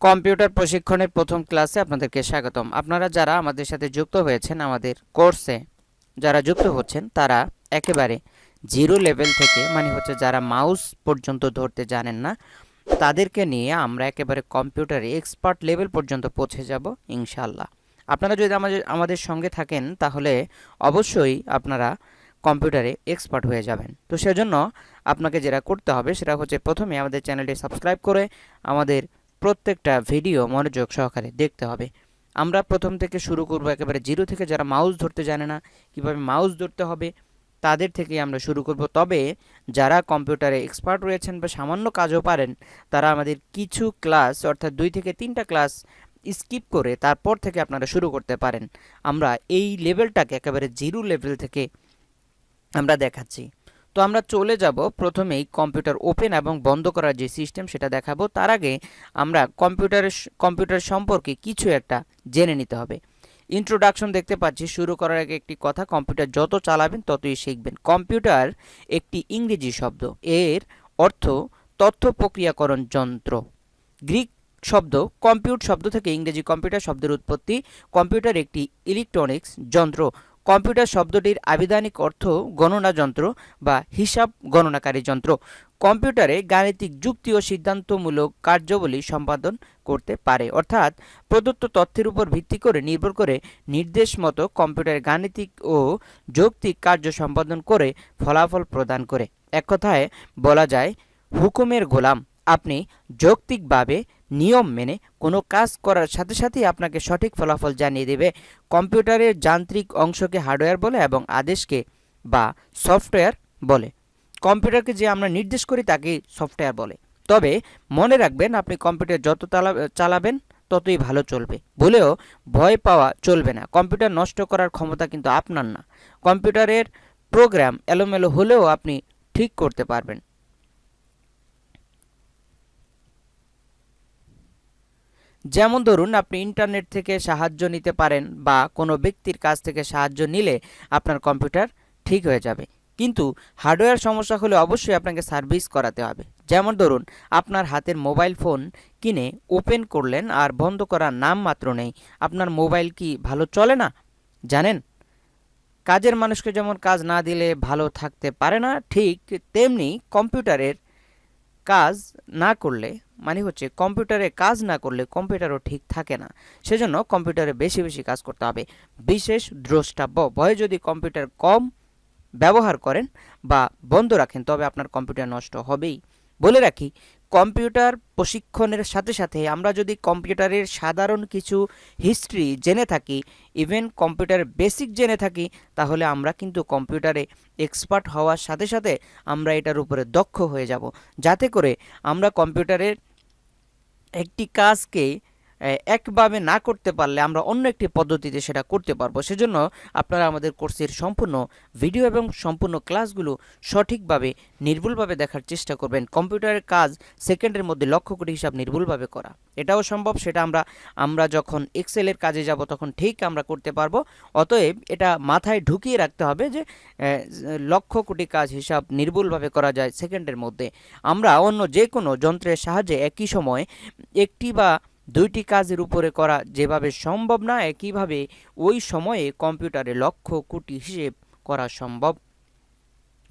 Computer প্রশিক্ষণের প্রথম ক্লাসে আপনাদেরকে স্বাগতম। আপনারা যারা আমাদের সাথে যুক্ত হয়েছেন, আমাদের কোর্সে যারা যুক্ত হচ্ছেন, তারা একেবারে জিরো লেভেল থেকে মানে হচ্ছে যারা মাউস পর্যন্ত ধরতে জানেন না, তাদেরকে নিয়ে আমরা একেবারে কম্পিউটারে এক্সপার্ট লেভেল পর্যন্ত পৌঁছে যাব ইনশাল্লাহ আপনারা যদি আমাদের আমাদের সঙ্গে থাকেন, তাহলে অবশ্যই আপনারা কম্পিউটারে এক্সপার্ট হয়ে যাবেন। তো সেজন্য আপনাকে যেটা করতে হবে, সেটা হচ্ছে প্রথমে আমাদের চ্যানেলটি সাবস্ক্রাইব করে আমাদের প্রত্যেকটা ভিডিও মনোযোগ সহকারে দেখতে হবে। আমরা প্রথম থেকে শুরু করব একেবারে জিরো থেকে যারা মাউস ধরতে জানে না কীভাবে মাউস ধরতে হবে, তাদের থেকে আমরা শুরু করব। তবে যারা কম্পিউটারে এক্সপার্ট রয়েছেন বা সামান্য কাজও পারেন, তারা আমাদের কিছু ক্লাস, অর্থাৎ দুই থেকে তিনটা ক্লাস স্কিপ করে তারপর থেকে আপনারা শুরু করতে পারেন। আমরা এই লেভেলটাকে একেবারে জিরো লেভেল থেকে আমরা দেখাচ্ছি। তো আমরা চলে যাব প্রথমেই কম্পিউটার ওপেন এবং বন্ধ করার যে সিস্টেম সেটা দেখাবো। তার আগে আমরা কম্পিউটারের কম্পিউটার সম্পর্কে কিছু একটা জেনে নিতে হবে। ইন্ট্রোডাকশন দেখতে পাচ্ছি, শুরু করার আগে একটি কথা, কম্পিউটার যত চালাবেন ততই শিখবেন। কম্পিউটার একটি ইংরেজি শব্দ, এর অর্থ তথ্য প্রক্রিয়াকরণ যন্ত্র। গ্রিক শব্দ, কম্পিউট শব্দ থেকে ইংরেজি কম্পিউটার শব্দের উৎপত্তি। কম্পিউটার একটি ইলেকট্রনিক্স যন্ত্র কম্পিউটার শব্দটির আবিধানিক অর্থ গণনা যন্ত্র বা হিসাব গণনাকারী যন্ত্র। কম্পিউটারে গাণিতিক যুক্তি ও সিদ্ধান্তমূলক কার্যবলী সম্পাদন করতে পারে। অর্থাৎ প্রদত্ত তথ্যের উপর ভিত্তি করে নির্ভর করে নির্দেশ মতো কম্পিউটারে গাণিতিক ও যৌক্তিক কার্য সম্পাদন করে ফলাফল প্রদান করে। এক কথায় বলা যায়, হুকুমের গোলাম। আপনি যৌক্তিকভাবে নিয়ম মেনে কোনো কাজ করার সাথে সাথেই আপনাকে সঠিক ফলাফল জানিয়ে দেবে। কম্পিউটারের যান্ত্রিক অংশকে হার্ডওয়্যার বলে এবং আদেশকে বা সফটওয়্যার বলে। কম্পিউটারকে যে আমরা নির্দেশ করি তাকে সফটওয়্যার বলে। তবে মনে রাখবেন, আপনি কম্পিউটার যত চালা- চালাবেন ততই ভালো চলবে। বলেও ভয় পাওয়া চলবে না। কম্পিউটার নষ্ট করার ক্ষমতা কিন্তু আপনার না। কম্পিউটারের প্রোগ্রাম এলোমেলো হলেও আপনি ঠিক করতে পারবেন। যেমন ধরুন, আপনি ইন্টারনেট থেকে সাহায্য নিতে পারেন বা কোনো ব্যক্তির কাছ থেকে সাহায্য নিলে আপনার কম্পিউটার ঠিক হয়ে যাবে। কিন্তু হার্ডওয়্যার সমস্যা হলে অবশ্যই আপনাকে সার্ভিস করাতে হবে। যেমন ধরুন, আপনার হাতের মোবাইল ফোন কিনে ওপেন করলেন আর বন্ধ করার নাম মাত্র নেই। আপনার মোবাইল কি ভালো চলে না? জানেন? কাজের মানুষকে যেমন কাজ না দিলে ভালো থাকতে পারে না, ঠিক তেমনি কম্পিউটারের কাজ না করলে মানে হচ্ছে কম্পিউটারে কাজ না করলে কম্পিউটারও ঠিক থাকে না। সেজন্য কম্পিউটারে বেশি বেশি কাজ করতে হবে। বিশেষ দ্রষ্টাব্য ভয়ে যদি কম্পিউটার কম ব্যবহার করেন বা বন্ধ রাখেন, তবে আপনার কম্পিউটার নষ্ট হবেই। বলে রাখি, কম্পিউটার প্রশিক্ষণের সাথে সাথে আমরা যদি কম্পিউটারের সাধারণ কিছু হিস্ট্রি জেনে থাকি, ইভেন কম্পিউটার বেসিক জেনে থাকি, তাহলে আমরা কিন্তু কম্পিউটারে এক্সপার্ট হওয়ার সাথে সাথে আমরা এটার উপরে দক্ষ হয়ে যাব। যাতে করে আমরা কম্পিউটারের একটি কাজকে এ, একভাবে না করতে পারলে আমরা অন্য একটি পদ্ধতিতে সেটা করতে পারব। সেজন্য আপনারা আমাদের কোর্সের সম্পূর্ণ ভিডিও এবং সম্পূর্ণ ক্লাসগুলো সঠিকভাবে, নির্ভুলভাবে দেখার চেষ্টা করবেন। কম্পিউটারের কাজ সেকেন্ডের মধ্যে লক্ষ কোটি হিসাব নির্ভুলভাবে করা। এটাও সম্ভব, সেটা আমরা আমরা যখন এক্সেলের কাজে যাব তখন ঠিক আমরা করতে পারব। অতএব এটা মাথায় ঢুকিয়ে রাখতে হবে যে লক্ষ কোটি কাজ হিসাব নির্ভুলভাবে করা যায় সেকেন্ডের মধ্যে। আমরা অন্য যে কোনো যন্ত্রের সাহায্যে একই সময় একটি বা দুইটি কাজের উপরে করা যেভাবে সম্ভব না, একইভাবে ওই সময়ে কম্পিউটারে লক্ষ কোটি হিসেব করা সম্ভব।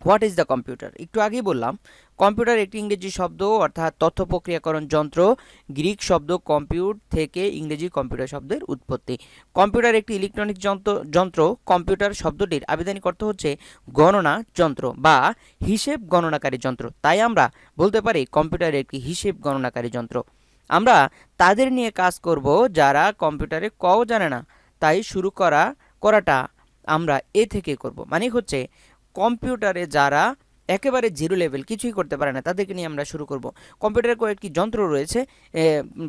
হোয়াট ইজ দ্য কম্পিউটার একটু আগেই বললাম, কম্পিউটার একটি ইংরেজি শব্দ, অর্থাৎ তথ্য প্রক্রিয়াকরণ যন্ত্র, গ্রিক শব্দ কম্পিউট থেকে ইংরেজি কম্পিউটার শব্দের উৎপত্তি। কম্পিউটার একটি ইলেকট্রনিক যন্ত্র যন্ত্র, কম্পিউটার শব্দটির আবেদনিক অর্থ হচ্ছে গণনা যন্ত্র বা হিসেব গণনাকারী যন্ত্র। তাই আমরা বলতে পারি কম্পিউটার একটি হিসেব গণনাকারী যন্ত্র। আমরা তাদের নিয়ে কাজ করব যারা কম্পিউটারে কও জানে না। তাই শুরু করা, করাটা আমরা এ থেকে করব। মানে হচ্ছে কম্পিউটারে যারা একেবারে জিরো লেভেল কিছুই করতে পারে না, তাদেরকে নিয়ে আমরা শুরু করব। কম্পিউটারের কয়েকটি যন্ত্র রয়েছে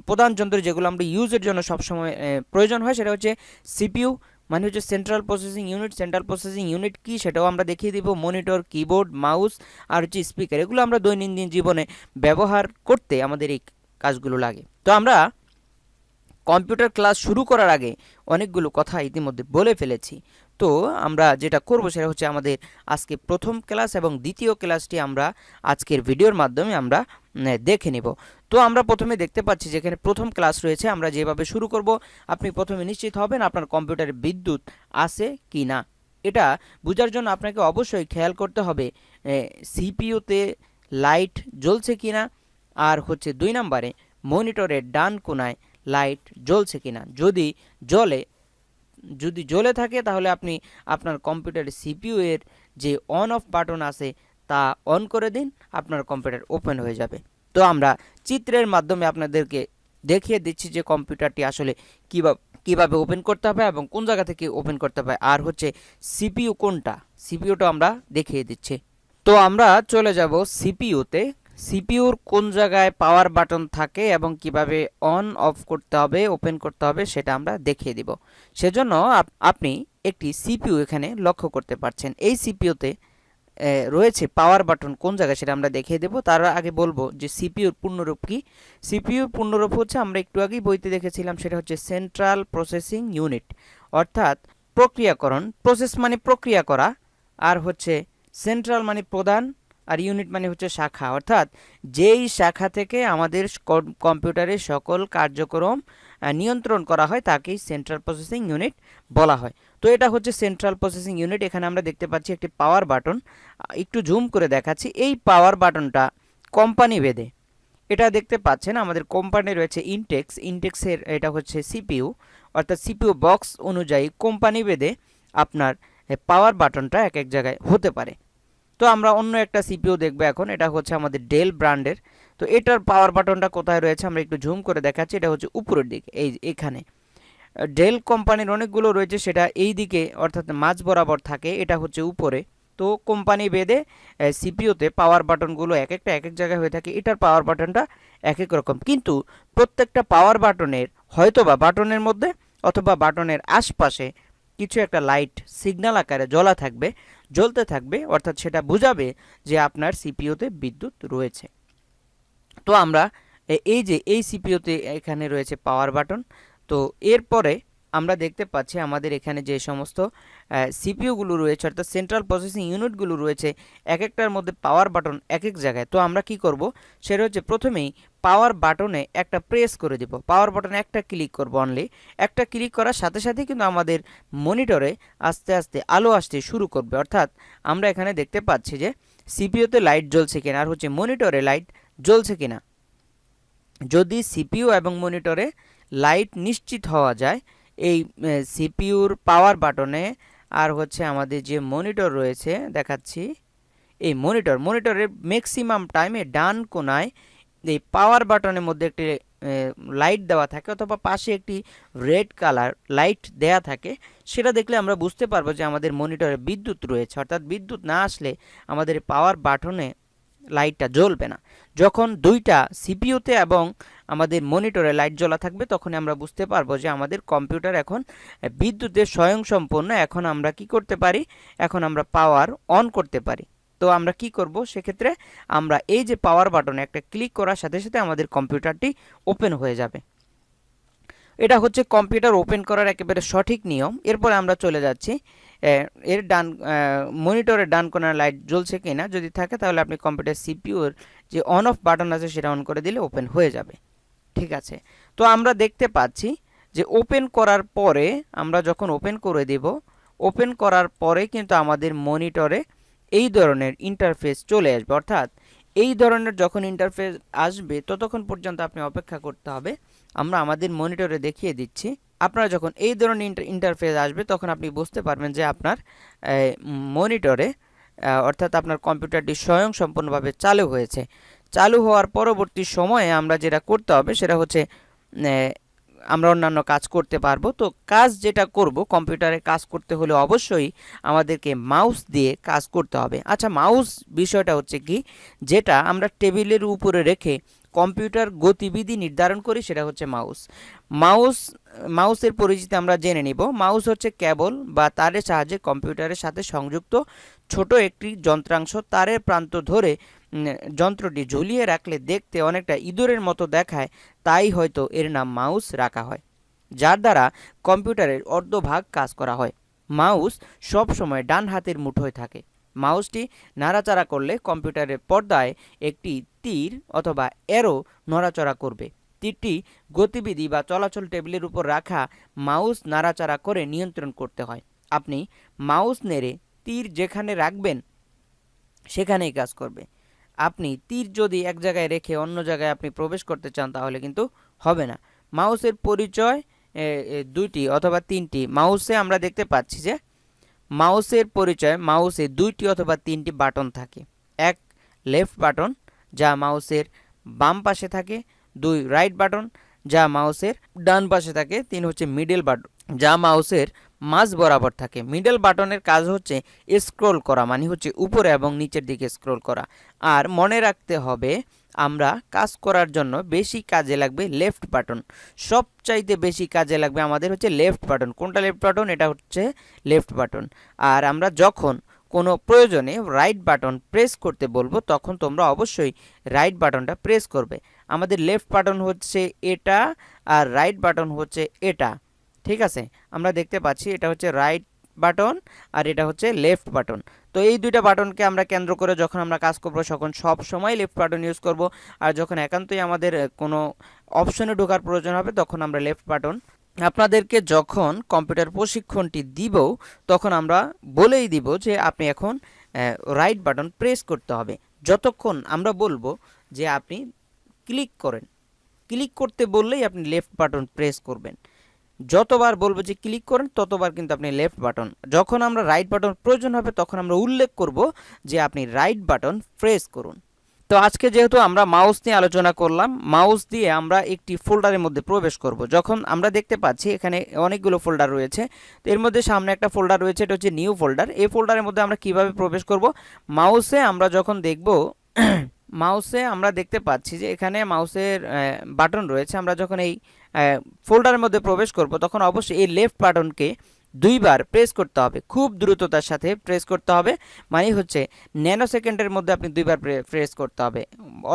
প্রধান যন্ত্র যেগুলো আমরা ইউজের জন্য সবসময় প্রয়োজন হয় সেটা হচ্ছে সিপিইউ মানে হচ্ছে central processing unit central processing unit কি সেটাও আমরা দেখিয়ে দিব। মনিটর কিবোর্ড মাউস আর হচ্ছে স্পিকার এগুলো আমরা দৈনন্দিন জীবনে ব্যবহার করতে আমাদের এই কাজগুলো লাগে। তো আমরা কম্পিউটার ক্লাস শুরু করার আগে অনেকগুলো কথা ইতিমধ্যে বলে ফেলেছি। তো আমরা যেটা করব সেটা হচ্ছে আমাদের আজকে প্রথম ক্লাস এবং দ্বিতীয় ক্লাসটি আমরা আজকের ভিডিওর মাধ্যমে আমরা দেখে নেব। তো আমরা প্রথমে দেখতে পাচ্ছি যেখানে প্রথম ক্লাস রয়েছে, আমরা যেভাবে শুরু করব, আপনি প্রথমে নিশ্চিত হবেন আপনার কম্পিউটারে বিদ্যুৎ আছে কি না। এটা বোঝার জন্য আপনাকে অবশ্যই খেয়াল করতে হবে সিপিইউতে লাইট জ্বলছে কি না আর হচ্ছে দুই নম্বরে মনিটরের ডান কোনায় লাইট জ্বলছে কিনা। যদি জ্বলে যদি জ্বলে থাকে, তাহলে আপনি আপনার কম্পিউটারের সিপিইউ এর যে অন অফ বাটন আছে, তা অন করে দিন, আপনার কম্পিউটার ওপেন হয়ে যাবে। তো আমরা চিত্রের মাধ্যমে আপনাদেরকে দেখিয়ে দিচ্ছি যে কম্পিউটারটি আসলে কীভাবে কীভাবে ওপেন করতে হবে এবং কোন জায়গা থেকে ওপেন করতে হবে। আর হচ্ছে সিপিইউ কোনটা? সিপিইউটা আমরা দেখিয়ে দিচ্ছি। তো আমরা চলে যাব সিপিইউতে। সিপিইউর কোন জায়গায় পাওয়ার বাটন থাকে এবং কীভাবে অন অফ করতে হবে ওপেন করতে হবে সেটা আমরা দেখিয়ে দিব। সেজন্য আপ- আপনি একটি সিপিইউ এখানে লক্ষ্য করতে পারছেন। এই সিপিইউতে রয়েছে পাওয়ার বাটন কোন জায়গায় সেটা আমরা দেখিয়ে দেব। তার আগে বলব যে সিপিইউর পূর্ণরূপ কি? সিপিইউর পূর্ণরূপ হচ্ছে, আমরা একটু আগেই বইতে দেখেছিলাম, সেটা হচ্ছে সেন্ট্রাল প্রসেসিং ইউনিট অর্থাৎ প্রক্রিয়াকরণ প্রসেস মানে প্রক্রিয়া করা, আর হচ্ছে সেন্ট্রাল মানে প্রধান আর ইউনিট মানে হচ্ছে শাখা। অর্থাৎ যেই শাখা থেকে আমাদের কম- কম্পিউটারের সকল কার্যক্রম নিয়ন্ত্রণ করা হয়, তাকেই সেন্ট্রাল প্রসেসিং ইউনিট বলা হয়। তো এটা হচ্ছে সেন্ট্রাল প্রসেসিং ইউনিট এখানে আমরা দেখতে পাচ্ছি একটি পাওয়ার বাটন একটু জুম করে দেখাচ্ছি। এই পাওয়ার বাটনটা কোম্পানি ভেদে। এটা দেখতে পাচ্ছেন, আমাদের কোম্পানি রয়েছে ইনটেক্স ইনটেক্সের এটা হচ্ছে সিপিইউ অর্থাৎ সিপিইউ বক্স অনুযায়ী কোম্পানি ভেদে আপনার পাওয়ার বাটনটা এক এক জায়গায় হতে পারে। তো আমরা অন্য একটা সিপিও দেখব এখন, এটা হচ্ছে আমাদের ডেল ব্র্যান্ডের তো এটার পাওয়ার বাটনটা কোথায় রয়েছে আমরা একটু জুম করে দেখাচ্ছি, এটা হচ্ছে উপরের দিকে, এই এখানে। ডেল কোম্পানির অনেকগুলো রয়েছে, সেটা এই দিকে, অর্থাৎ মাঝ বরাবর থাকে, এটা হচ্ছে উপরে। তো কোম্পানি বেদে সিপিওতে পাওয়ার বাটনগুলো এক একটা এক এক জায়গায় হয়ে থাকে, এটার পাওয়ার বাটনটা এক এক রকম। কিন্তু প্রত্যেকটা পাওয়ার বাটনের হয়তোবা বাটনের মধ্যে অথবা বাটনের আশপাশে কিছু একটা লাইট সিগন্যাল আকারে জ্বলা থাকবে, জ্বলতে থাকবে, অর্থাৎ সেটা বোঝাবে যে আপনার সিপিওতে বিদ্যুৎ রয়েছে। তো আমরা এই যে, এই সিপিওতে এখানে রয়েছে পাওয়ার বাটন তো এরপরে আমরা দেখতে পাচ্ছি আমাদের এখানে যে সমস্ত সিপিইউগুলো রয়েছে, অর্থাৎ সেন্ট্রাল প্রসেসিং ইউনিটগুলো রয়েছে এক একটার মধ্যে পাওয়ার বাটন এক এক জায়গায়। তো আমরা কি করব? সেটা হচ্ছে প্রথমেই পাওয়ার বাটনে একটা প্রেস করে দিব। পাওয়ার বাটনে একটা ক্লিক করব অনলি একটা ক্লিক করার সাথে সাথে কিন্তু আমাদের মনিটরে আস্তে আস্তে আলো আসতে শুরু করবে। অর্থাৎ আমরা এখানে দেখতে পাচ্ছি যে সিপিইউতে লাইট জ্বলছে কিনা, আর হচ্ছে মনিটরে লাইট জ্বলছে কিনা। যদি সিপিইউ এবং মনিটরে লাইট নিশ্চিত হওয়া যায় এই সিপিইউর পাওয়ার বাটনে আর হচ্ছে আমাদের যে মনিটর রয়েছে, দেখাচ্ছি। এই মনিটর মনিটরের ম্যাক্সিমাম টাইমে ডান কোনায় এই পাওয়ার বাটনের মধ্যে একটি লাইট দেওয়া থাকে অথবা পাশে একটি রেড কালার লাইট দেয়া থাকে। সেটা দেখলে আমরা বুঝতে পারব যে আমাদের মনিটরে বিদ্যুৎ রয়েছে। অর্থাৎ বিদ্যুৎ না আসলে আমাদের পাওয়ার বাটনে লাইটটা জ্বলবে না। যখন দুইটা সিপিইউতে এবং আমাদের মনিটরে লাইট জ্বলা থাকবে তখন আমরা বুঝতে পারব যে আমাদের কম্পিউটার এখন বিদ্যুতের স্বয়ংসম্পন্ন এখন আমরা কি করতে পারি? এখন আমরা পাওয়ার অন করতে পারি। তো আমরা কি করব? সেক্ষেত্রে আমরা এই যে পাওয়ার বাটনে একটা ক্লিক করার সাথে সাথে আমাদের কম্পিউটারটি ওপেন হয়ে যাবে। এটা হচ্ছে কম্পিউটার ওপেন করার একেবারে সঠিক নিয়ম। এরপরে আমরা চলে যাচ্ছি। এর ডান মনিটরের ডান কোনার লাইট জ্বলছে কিনা যদি থাকে, তাহলে আপনি কম্পিউটার সিপিইউর যে অন অফ বাটন আছে সেটা অন করে দিলে ওপেন হয়ে যাবে। ঠিক আছে। তো আমরা দেখতে পাচ্ছি যে ওপেন করার পরে আমরা যখন ওপেন করে দেব ওপেন করার পরে কিন্তু আমাদের মনিটরে এই ধরনের ইন্টারফেস চলে আসবে। অর্থাৎ এই ধরনের যখন ইন্টারফেস আসবে, ততক্ষণ পর্যন্ত আপনি অপেক্ষা করতে হবে। আমরা আমাদের মনিটরে দেখিয়ে দিচ্ছি। আপনারা যখন এই ধরনের ইন্টারফেস আসবে, তখন আপনি বুঝতে পারবেন যে আপনার মনিটরে অর্থাৎ আপনার কম্পিউটারটি স্বয়ংসম্পূর্ণভাবে চালু হয়েছে। চালু হওয়ার পরবর্তী সময়ে আমরা যেটা করতে হবে সেটা হচ্ছে আমরা অন্যান্য কাজ করতে পারব। তো কাজ যেটা করব, কম্পিউটারে কাজ করতে হলে অবশ্যই আমাদেরকে মাউস দিয়ে কাজ করতে হবে। আচ্ছা মাউস বিষয়টা হচ্ছে কি, যেটা আমরা টেবিলের উপরে রেখে কম্পিউটার গতিবিধি নির্ধারণ করি সেটা হচ্ছে মাউস। মাউস মাউসের পরিচিতি আমরা জেনে নিব। মাউস হচ্ছে কেবল বা তারের সাহায্যে কম্পিউটারের সাথে সংযুক্ত ছোট একটি যন্ত্রাংশ। তারের প্রান্ত ধরে যন্ত্রটি ঝুলিয়ে রাখলে দেখতে অনেকটা ইঁদুরের মতো দেখায়, তাই হয়তো এর নাম মাউস রাখা হয়, যার দ্বারা কম্পিউটারের অর্ধভাগ কাজ করা হয়। মাউস সব সময় ডান হাতের মুঠোয় থাকে। মাউসটি নাড়াচাড়া করলে কম্পিউটারের পর্দায় একটি তীর অথবা অ্যারো নড়াচড়া করবে। তীরটি গতিবিধি বা চলাচল টেবিলের উপর রাখা মাউস নাড়াচাড়া করে নিয়ন্ত্রণ করতে হয়। আপনি মাউস নেড়ে তীর যেখানে রাখবেন, সেখানেই কাজ করবে। আপনি তীর যদি এক জায়গায় রেখে অন্য জায়গায় আপনি প্রবেশ করতে চান, তাহলে কিন্তু হবে না। মাউসের পরিচয় দুইটি অথবা তিনটি। মাউসে আমরা দেখতে পাচ্ছি যে মাউসের পরিচয়, মাউসে দুইটি অথবা তিনটি বাটন থাকে। এক লেফট বাটন, যা মাউসের বাম পাশে থাকে দুই রাইট বাটন যা মাউসের ডান পাশে থাকে, তিন হচ্ছে মিডল বাটন যা মাউসের মাঝ বরাবর থাকে। মিডল বাটনের কাজ হচ্ছে স্ক্রোল করা মানে হচ্ছে উপরে এবং নিচের দিকে স্ক্রোল করা। আর মনে রাখতে হবে, আমরা কাজ করার জন্য বেশি কাজে লাগবে লেফট বাটন সবচাইতে বেশি কাজে লাগবে আমাদের হচ্ছে লেফট বাটন কোনটা লেফট বাটন এটা হচ্ছে লেফট বাটন আর আমরা যখন কোনো প্রয়োজনে রাইট বাটন প্রেস করতে বলব, তখন তোমরা অবশ্যই রাইট বাটনটা প্রেস করবে। আমাদের লেফট বাটন হচ্ছে এটা আর রাইট বাটন হচ্ছে এটা। ঠিক আছে? আমরা দেখতে পাচ্ছি এটা হচ্ছে রাইট বাটন আর এটা হচ্ছে লেফট বাটন তো এই দুইটা বাটনকে আমরা কেন্দ্র করে যখন আমরা কাজ করব, তখন সব সময় লেফট বাটন ইউজ করব। আর যখন একান্তই আমাদের কোনো অপশনে ঢোকার প্রয়োজন হবে, তখন আমরা লেফট বাটন আপনাদেরকে যখন কম্পিউটার প্রশিক্ষণটি দিব, তখন আমরা বলেই দিব যে আপনি এখন রাইট বাটন প্রেস করতে হবে। যতক্ষণ আমরা বলব যে আপনি ক্লিক করেন। ক্লিক করতে বললেই আপনি লেফট বাটন প্রেস করবেন। যতবার বলব যে ক্লিক করেন, ততবার কিন্তু আপনি লেফট বাটন যখন আমরা রাইট বাটন প্রয়োজন হবে, তখন আমরা উল্লেখ করব যে আপনি রাইট বাটন প্রেস করুন। তো আজকে যেহেতু আমরা মাউস নিয়ে আলোচনা করলাম মাউস দিয়ে আমরা একটি ফোল্ডারের মধ্যে প্রবেশ করব। যখন আমরা দেখতে পাচ্ছি, এখানে অনেকগুলো ফোল্ডার রয়েছে। তো এর মধ্যে সামনে একটা ফোল্ডার রয়েছে, এটা হচ্ছে নিউ ফোল্ডার এই ফোল্ডারের মধ্যে আমরা কীভাবে প্রবেশ করব? মাউসে আমরা যখন দেখব মাউসে আমরা দেখতে পাচ্ছি যে এখানে মাউসের বাটন রয়েছে। আমরা যখন এই ফোল্ডারের মধ্যে প্রবেশ করব, তখন অবশ্যই এই লেফট বাটনকে দুইবার প্রেস করতে হবে। খুব দ্রুততার সাথে প্রেস করতে হবে। মানে হচ্ছে ন্যানো সেকেন্ডের মধ্যে আপনি দুইবার প্রেস করতে হবে।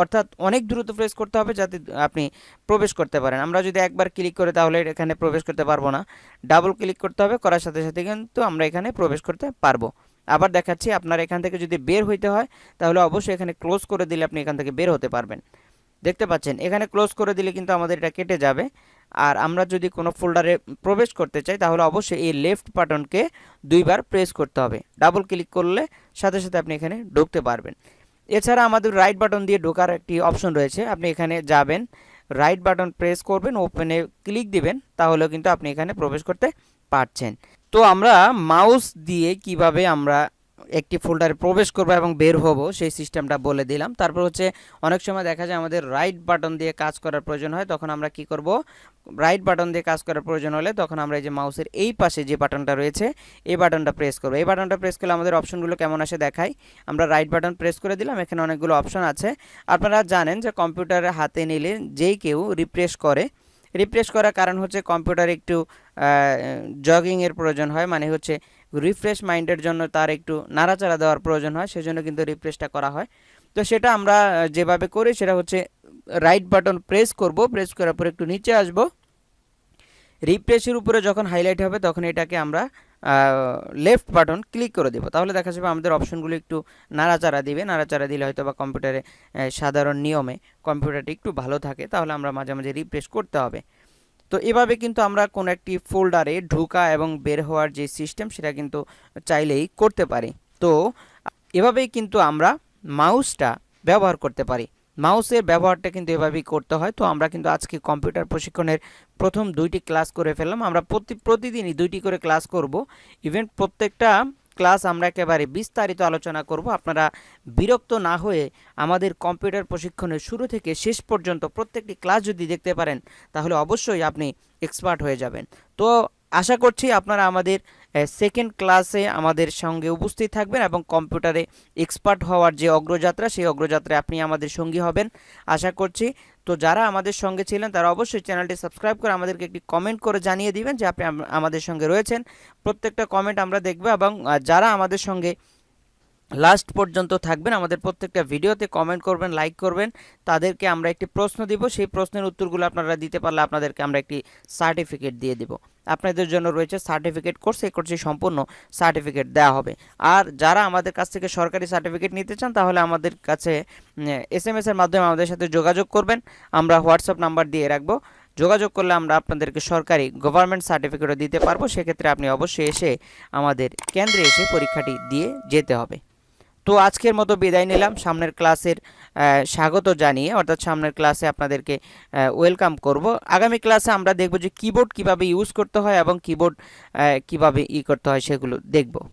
অর্থাৎ অনেক দ্রুত প্রেস করতে হবে যাতে আপনি প্রবেশ করতে পারেন। আমরা যদি একবার ক্লিক করে তাহলে এখানে প্রবেশ করতে পারব না। ডাবল ক্লিক করতে হবে। করার সাথে সাথে কিন্তু আমরা এখানে প্রবেশ করতে পারব। আবার দেখাচ্ছি, আপনার এখান থেকে যদি বের হইতে হয়, তাহলে অবশ্যই এখানে ক্লোজ করে দিলে আপনি এখান থেকে বের হতে পারবেন। দেখতে পাচ্ছেন, এখানে ক্লোজ করে দিলে কিন্তু আমাদের এটা কেটে যাবে। আর আমরা যদি কোনো ফোল্ডারে প্রবেশ করতে চাই, তাহলে অবশ্যই এই লেফট বাটনকে দুইবার প্রেস করতে হবে। ডাবল ক্লিক করলে সাথে সাথে আপনি এখানে ঢুকতে পারবেন। এছাড়া আমাদের রাইট বাটন দিয়ে ঢোকার একটি অপশন রয়েছে। আপনি এখানে যাবেন রাইট বাটন প্রেস করবেন ওপেনে ক্লিক দিবেন, তাহলেও কিন্তু আপনি এখানে প্রবেশ করতে পারছেন। তো আমরা মাউস দিয়ে কীভাবে আমরা একটি ফোল্ডারে প্রবেশ করব এবং বের হব, সেই সিস্টেমটা বলে দিলাম। তারপর হচ্ছে অনেক সময় দেখা যায় আমাদের রাইট বাটন দিয়ে কাজ করার প্রয়োজন হয়, তখন আমরা কি করব? রাইট বাটন দিয়ে কাজ করার প্রয়োজন হলে তখন আমরা এই যে মাউসের এই পাশে যে বাটনটা রয়েছে, এই বাটনটা প্রেস করব। এই বাটনটা প্রেস করলে আমাদের অপশনগুলো কেমন আসে দেখাই। আমরা রাইট বাটন প্রেস করে দিলাম, এখানে অনেকগুলো অপশন আছে। আপনারা জানেন যে কম্পিউটারে হাতে নিলে যেই কেউ রিফ্রেশ করে রিফ্রেশ করার কারণ হচ্ছে কম্পিউটার একটু জগিংয়ের প্রয়োজন হয়। মানে হচ্ছে রিফ্রেশ মাইন্ডের জন্য তার একটু নাড়াচাড়া দেওয়ার প্রয়োজন হয়, সেজন্য কিন্তু রিফ্রেশটা করা হয়। তো সেটা আমরা যেভাবে করি সেটা হচ্ছে রাইট বাটন প্রেস করব। প্রেস করার পর একটু নিচে আসব। রিফ্রেশের উপরে যখন হাইলাইট হবে তখন এটাকে আমরা লেফট বাটন ক্লিক করে দেবো। তাহলে দেখা যাবে আমাদের অপশনগুলো একটু নাড়াচাড়া দিবে। নাড়াচাড়া দিলে হয়তো বা কম্পিউটারে সাধারণ নিয়মে কম্পিউটারটি একটু ভালো থাকে। তাহলে আমরা মাঝে মাঝে রিফ্রেশ করতে হবে। তো এভাবে কিন্তু আমরা কোনো একটি ফোল্ডারে ঢোকা এবং বের হওয়ার যে সিস্টেম সেটা কিন্তু চাইলেই করতে পারি। তো এভাবেই কিন্তু আমরা মাউসটা ব্যবহার করতে পারি। মাউসের ব্যবহারটা কিন্তু এভাবেই করতে হয়। তো আমরা কিন্তু আজকে কম্পিউটার প্রশিক্ষণের প্রথম দুইটি ক্লাস করে ফেললাম। আমরা প্রতি, প্রতিদিনই দুইটি করে ক্লাস করব। ইভেন প্রত্যেকটা ক্লাস আমরা একেবারে বিস্তারিত আলোচনা করব। আপনারা বিরক্ত না হয়ে আমাদের কম্পিউটার প্রশিক্ষণের শুরু থেকে শেষ পর্যন্ত প্রত্যেকটি ক্লাস যদি দেখতে পারেন, তাহলে অবশ্যই আপনি এক্সপার্ট হয়ে যাবেন। তো আশা করছি আপনারা আমাদের সেকেন্ড ক্লাসে আমাদের সঙ্গে উপস্থিত থাকবেন এবং কম্পিউটারে এক্সপার্ট হওয়ার যে অগ্রযাত্রা, সেই অগ্রযাত্রায় আপনি আমাদের সঙ্গী হবেন। আশা করছি, তো যারা আমাদের সঙ্গে ছিলেন, তারা অবশ্যই চ্যানেলটি সাবস্ক্রাইব করে আমাদেরকে একটি কমেন্ট করে জানিয়ে দিবেন যে আপনি আমাদের সঙ্গে রয়েছেন। প্রত্যেকটা কমেন্ট আমরা দেখব এবং যারা আমাদের সঙ্গে লাস্ট পর্যন্ত থাকবেন, আমাদের প্রত্যেকটা ভিডিওতে কমেন্ট করবেন লাইক করবেন। তাদেরকে আমরা একটি প্রশ্ন দিব, সেই প্রশ্নের উত্তরগুলো আপনারা দিতে পারলে আপনাদেরকে আমরা একটি সার্টিফিকেট দিয়ে দিব। আপনাদের জন্য রয়েছে সার্টিফিকেট কোর্স এই কোর্সে সম্পূর্ণ সার্টিফিকেট দেওয়া হবে। আর যারা আমাদের কাছ থেকে সরকারি সার্টিফিকেট নিতে চান, তাহলে আমাদের কাছে এস এম এস এর মাধ্যমে আমাদের সাথে যোগাযোগ করবেন। আমরা হোয়াটসঅ্যাপ নাম্বার দিয়ে রাখব। যোগাযোগ করলে আমরা আপনাদেরকে সরকারি গভর্নমেন্ট সার্টিফিকেটও দিতে পারব। সেক্ষেত্রে আপনি অবশ্যই এসে আমাদের কেন্দ্রে এসে পরীক্ষাটি দিয়ে যেতে হবে। তো আজকের মতো বিদায় নিলাম। সামনের ক্লাসের স্বাগত জানিয়ে, অর্থাৎ সামনের ক্লাসে আপনাদেরকে ওয়েলকাম করব। আগামী ক্লাসে আমরা দেখব যে কিবোর্ড কীভাবে ইউজ করতে হয় এবং কিবোর্ড কীভাবে ই করতে হয় সেগুলো দেখব।